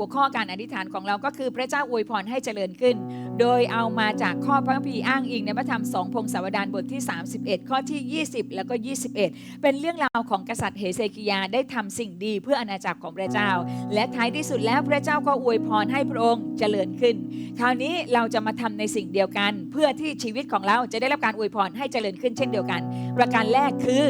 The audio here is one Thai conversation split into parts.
หัวข้อการอธิษฐานของเราก็คือพระเจ้าอวยพรให้เจริญขึ้น โดยเอามาจากข้อพระคัมภีร์อ้างอิงในพระธรรมสองพงศาวดารบทที่ 31 ข้อที่ 20 แล้วก็ 21 เป็นเรื่องราวของกษัตริย์เฮเซกิยาได้ทำสิ่งดีเพื่ออาณาจักรของพระเจ้า และท้ายที่สุดแล้วพระเจ้าก็อวยพรให้พระองค์เจริญขึ้น คราวนี้เราจะมาทำในสิ่งเดียวกัน เพื่อที่ชีวิตของเราจะได้รับการอวยพรให้เจริญขึ้นเช่นเดียวกัน ประการแรกคือ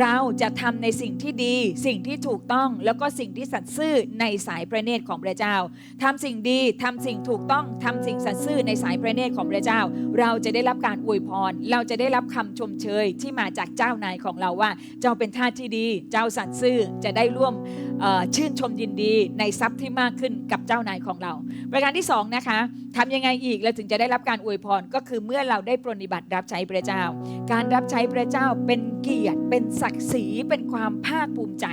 เราจะทำในสิ่งที่ดี สิ่งที่ถูกต้องแล้วก็สิ่งที่สัตย์ซื่อในสายพระเนตรของพระเจ้าทำสิ่งดีทำสิ่งถูกต้องทำสิ่งสัตย์ซื่อในสายพระเนตรของพระเจ้า เราจะได้รับการอวยพร เราจะได้รับคำชมเชยที่มาจากเจ้านายของเราว่า เจ้าเป็นทาสที่ดี เจ้าสัตย์ซื่อจะได้ร่วม ชื่นชมยินดีในทรัพย์ที่มากขึ้นกับเจ้านายของเรา ประการที่สองนะคะทำยังไงอีกเราถึงจะได้รับการอวยพรก็คือเมื่อเราได้ปรนิบัติรับใช้พระเจ้า การรับใช้พระเจ้าเป็นเกียรติ เป็นศักดิ์ศรีเป็นความภาคภูมิใจ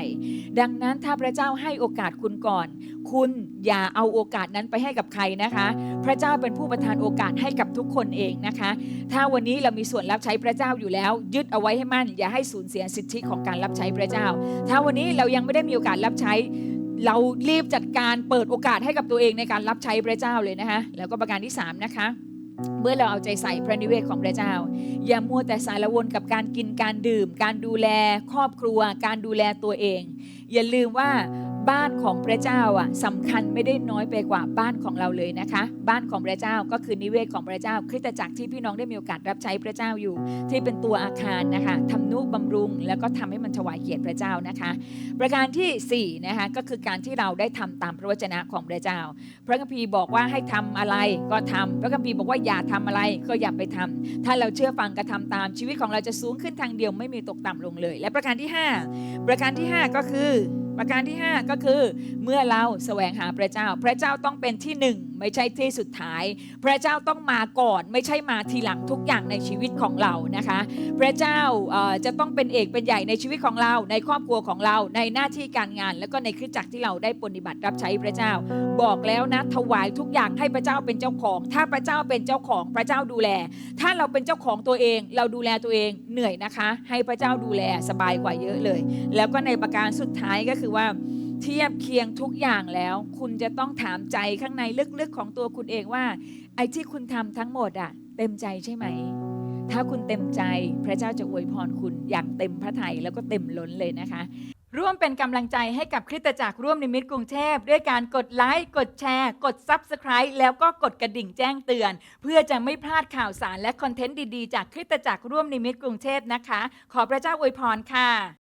ดังนั้นถ้าพระเจ้าให้โอกาสคุณก่อนคุณอย่าเอาโอกาสนั้นไปให้กับใครนะคะ พระเจ้าเป็นผู้ประทานโอกาสให้กับทุกคนเองนะคะ ถ้าวันนี้เรามีส่วนรับใช้พระเจ้าอยู่แล้ว ยึดเอาไว้ให้มั่น อย่าให้สูญเสียสิทธิของการรับใช้พระเจ้า ถ้าวันนี้เรายังไม่ได้มีโอกาสรับใช้ เรารีบจัดการเปิดโอกาสให้กับตัวเองในการรับใช้พระเจ้าเลยนะคะ แล้วก็ประการที่สามนะคะเมื่อเราเอาใจใส่พระนิเวศของพระเจ้า อย่ามัวแต่สารวนกับการกินการดื่ม การดูแลครอบครัว การดูแลตัวเอง อย่าลืมว่า บ้านของพระเจ้าอะสำคัญไม่ได้น้อยไปกว่าบ้านของเราเลยนะคะ บ้านของพระเจ้าก็คือนิเวศของพระเจ้า คริสตจักรที่พี่น้องได้มีโอกาสรับใช้พระเจ้าอยู่ ที่เป็นตัวอาคารนะคะทำนุบำรุง แล้วก็ทำให้มันถวายเกียรติพระเจ้านะคะ ประการที่สี่นะคะก็คือการที่เราได้ทำตามพระวจนะของพระเจ้า พระคัมภีร์บอกว่าให้ทำอะไรก็ทำพระคัมภีร์บอกว่าอย่าทำอะไรก็อย่าไปทำถ้าเราเชื่อฟังกระทำตามชีวิตของเราจะสูงขึ้นทางเดียวไม่มีตกต่ำลงเลย และประการที่ห้าประการที่ห้าก็คือ ประการที่ 5 ก็คือเมื่อเราแสวงหาพระเจ้า พระเจ้าต้องเป็นที่หนึ่งไม่ใช่ที่สุดท้าย พระเจ้าต้องมาก่อน ไม่ใช่มาทีหลังทุกอย่างในชีวิตของเรานะคะ พระเจ้าจะต้องเป็นเอกเป็นใหญ่ในชีวิตของเรา ในครอบครัวของเราในหน้าที่การงาน แล้วก็ในคริสตจักรที่เราได้ปฏิบัติรับใช้พระเจ้า บอกแล้วนะถวายทุกอย่างให้พระเจ้าเป็นเจ้าของ ถ้าพระเจ้าเป็นเจ้าของพระเจ้าดูแล ถ้าเราเป็นเจ้าของตัวเอง เราดูแลตัวเองเหนื่อยนะคะ ให้พระเจ้าดูแลสบายกว่าเยอะเลย แล้วก็ในประการสุดท้ายก็คือว่าเทียบเคียงทุกอย่างแล้ว คุณจะต้องถามใจข้างในลึกๆของตัวคุณเองว่า ไอ้ที่คุณทำทั้งหมดอะเต็มใจใช่ไหม ถ้าคุณเต็มใจพระเจ้าจะอวยพรคุณอย่างเต็มพระทัยแล้วก็เต็มล้นเลยนะคะ ร่วมเป็นกำลังใจให้กับคริสตจักรร่วมนิมิตกรุงเทพ ด้วยการกดไลค์กดแชร์ กด Subscribe แล้วก็กดกระดิ่งแจ้งเตือน เพื่อจะไม่พลาดข่าวสารและคอนเทนต์ดีๆ จากคริสตจักรร่วมนิมิตกรุงเทพนะคะ ขอพระเจ้าอวยพรค่ะ